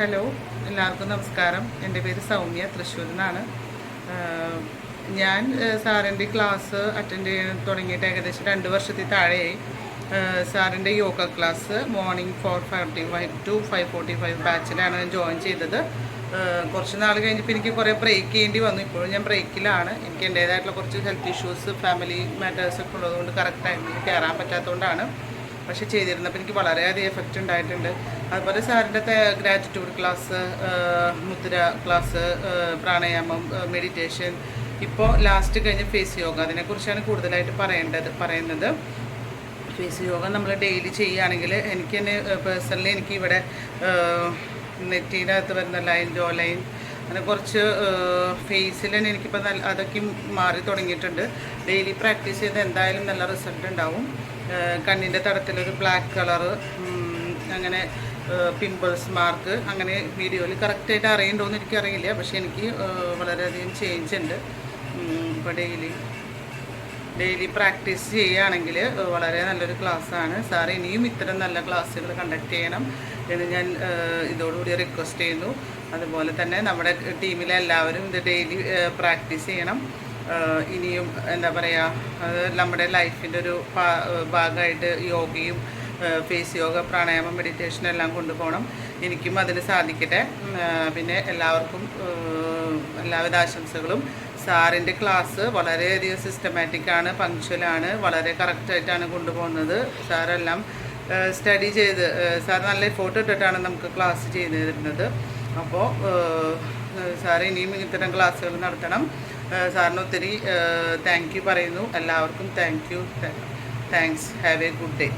Hello എല്ലാവർക്കും നമസ്കാരം. എന്റെ പേര് സൗമ്യ തൃശ്ശൂരിൽ നിന്നാണ് ഞാൻ സാറിന്റെ ക്ലാസ് അറ്റൻഡ് ചെയ്യാൻ തുടങ്ങിയിട്ട് ഏകദേശം രണ്ട് വർഷത്തിൽ താഴെയായി. സാറിന്റെ yoga class morning four forty five to five forty five ബാച്ചിലാണ് ഞാൻ ജോയിൻ ചെയ്തത്. കുറച്ച് നാൾ കഴിഞ്ഞപ്പോൾ എനിക്ക് കുറേ ബ്രേക്ക് ചെയ്യേണ്ടി വന്നു. ഇപ്പോഴും ഞാൻ ബ്രേക്കിലാണ് എനിക്ക് എന്റേതായിട്ടുള്ള കുറച്ച് ഹെൽത്ത് ഇഷ്യൂസ് ഫാമിലി മാറ്റേഴ്സൊക്കെ ഉള്ളതുകൊണ്ട് കറക്റ്റ് ടൈമിൽ കയറാൻ പറ്റാത്തതുകൊണ്ടാണ്. പക്ഷെ ചെയ്തിരുന്നപ്പോൾ എനിക്ക് വളരെയധികം എഫക്റ്റ് ഉണ്ടായിട്ടുണ്ട്. അതുപോലെ സാറിന്റെ gratitude class mudra class pranayamam meditation ഇപ്പോൾ ലാസ്റ്റ് കഴിഞ്ഞ ഫേസ് യോഗ അതിനെക്കുറിച്ചാണ് കൂടുതലായിട്ട് പറയേണ്ടത് പറയുന്നത്. ഫേസ് യോഗ നമ്മൾ ഡെയിലി ചെയ്യുകയാണെങ്കിൽ എനിക്ക് തന്നെ പേഴ്സണലി എനിക്ക് ഇവിടെ നെറ്റീനകത്ത് വരുന്ന ലൈൻ ജോ ലൈൻ അങ്ങനെ കുറച്ച് ഫേസിൽ തന്നെ എനിക്കിപ്പോൾ നല്ല അതൊക്കെ മാറി തുടങ്ങിയിട്ടുണ്ട്. ഡെയിലി പ്രാക്ടീസ് ചെയ്ത് എന്തായാലും നല്ല റിസൾട്ട് ഉണ്ടാവും. കണ്ണിന്റെ തടത്തിലൊരു ബ്ലാക്ക് കളറ് അങ്ങനെ പിമ്പിൾസ് മാർക്ക് അങ്ങനെ വീഡിയോയിൽ കറക്റ്റായിട്ട് അറിയണ്ടോയെന്ന് എനിക്കറിയില്ല. പക്ഷേ എനിക്ക് വളരെയധികം ചേഞ്ച് ഉണ്ട്. ഇപ്പോൾ ഡെയിലി ഡെയിലി പ്രാക്ടീസ് ചെയ്യുകയാണെങ്കിൽ വളരെ നല്ലൊരു ക്ലാസ്സാണ് സാർ ഇനിയും ഇത്തരം നല്ല ക്ലാസ്സുകൾ കണ്ടക്ട് ചെയ്യണം എന്ന് ഞാൻ ഇതോടുകൂടി റിക്വസ്റ്റ് ചെയ്യുന്നു. അതുപോലെ തന്നെ നമ്മുടെ ടീമിലെ എല്ലാവരും ഇത് ഡെയിലി പ്രാക്ടീസ് ചെയ്യണം. ഇനിയും എന്താ പറയുക അത് നമ്മുടെ ലൈഫിന്റെ ഒരു ഭാഗമായിട്ട് യോഗയും ഫേസ് യോഗ പ്രാണായാമം മെഡിറ്റേഷൻ എല്ലാം കൊണ്ടുപോകണം. എനിക്കും അതിന് സാധിക്കട്ടെ. പിന്നെ എല്ലാവർക്കും എല്ലാവിധ ആശംസകളും. സാറിന്റെ ക്ലാസ് വളരെയധികം സിസ്റ്റമാറ്റിക് ആണ് പങ്ക്ച്വലാണ് വളരെ കറക്റ്റായിട്ടാണ് കൊണ്ടുപോകുന്നത്. സാറെല്ലാം സ്റ്റഡി ചെയ്ത് സാർ നല്ല എഫോർട്ട് ഇട്ടിട്ടാണ് നമുക്ക് ക്ലാസ് ചെയ്ത് തരുന്നത്. അപ്പോൾ സാർ ഇനിയും ഇത്തരം ക്ലാസ്സുകൾ നടത്തണം. സാറിന് ഒത്തിരി താങ്ക് യു പറയുന്നു. എല്ലാവർക്കും thank you thanks have a good day